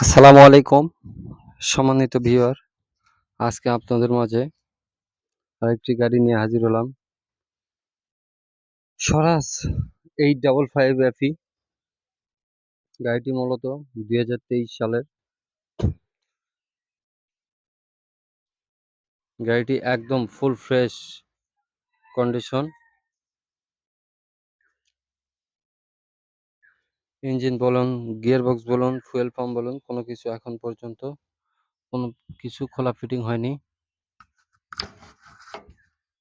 আসসালামু আলাইকুম, সম্মানিত ভিউয়ার। আজকে আপনাদের মাঝে আরেকটি গাড়ি নিয়ে হাজির হলাম। Swaraj eight double five FE গাড়িটি মূলত দুই হাজার তেইশ সালের। গাড়িটি একদম ফুল ফ্রেশ কন্ডিশন ইঞ্জিন বলুন গিয়ার বক্স বলুন, ফুয়েল পাম্প বলুন, কোনো কিছু এখন পর্যন্ত কোনো কিছু খোলা ফিটিং হয়নি।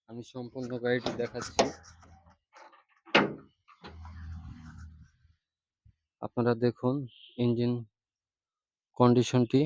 আমি সম্পূর্ণ গাড়িটি দেখাচ্ছি। আপনারা দেখুন ইঞ্জিন কন্ডিশনটি।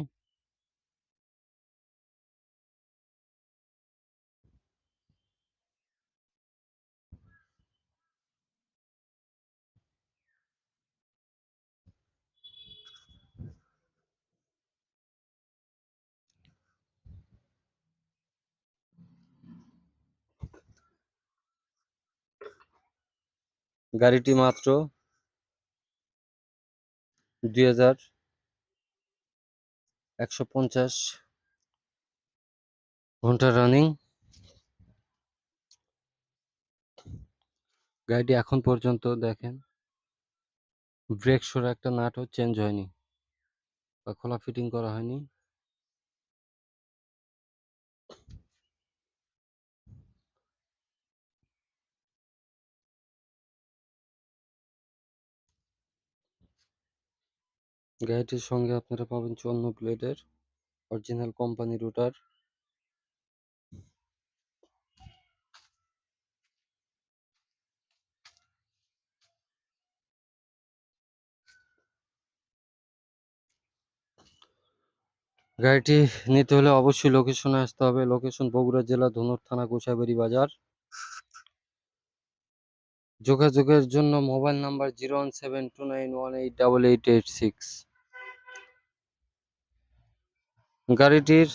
গাড়িটি মাত্র দুই হাজার একশো পঞ্চাশ ঘণ্টা রানিং। গাড়িটি এখন পর্যন্ত দেখেন, ব্রেক সরা একটা নাটও চেঞ্জ হয়নি বা খোলা ফিটিং করা হয়নি। গাড়িটির সঙ্গে আপনারা পাবেন চুয়ান্ন প্লেটের অরিজিনাল কোম্পানি রুটার। গাড়িটি নিতে হলে অবশ্যই লোকেশনে আসতে হবে। লোকেশন বগুড়া জেলা ধনুর থানা গোসাইবাড়ি বাজার। যোগাযোগের জন্য mobile number zero one seven two nine one eight double eight eight six. গাড়িটির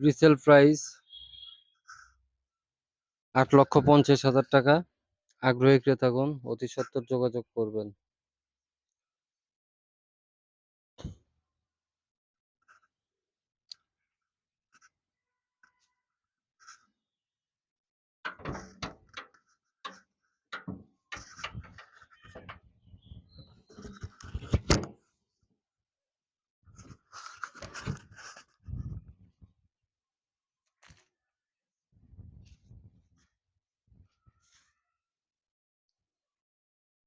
রিসেল প্রাইস আট লক্ষ পঞ্চাশ হাজার টাকা। আগ্রহী ক্রেতাগণ অতি সত্বর যোগাযোগ করবেন।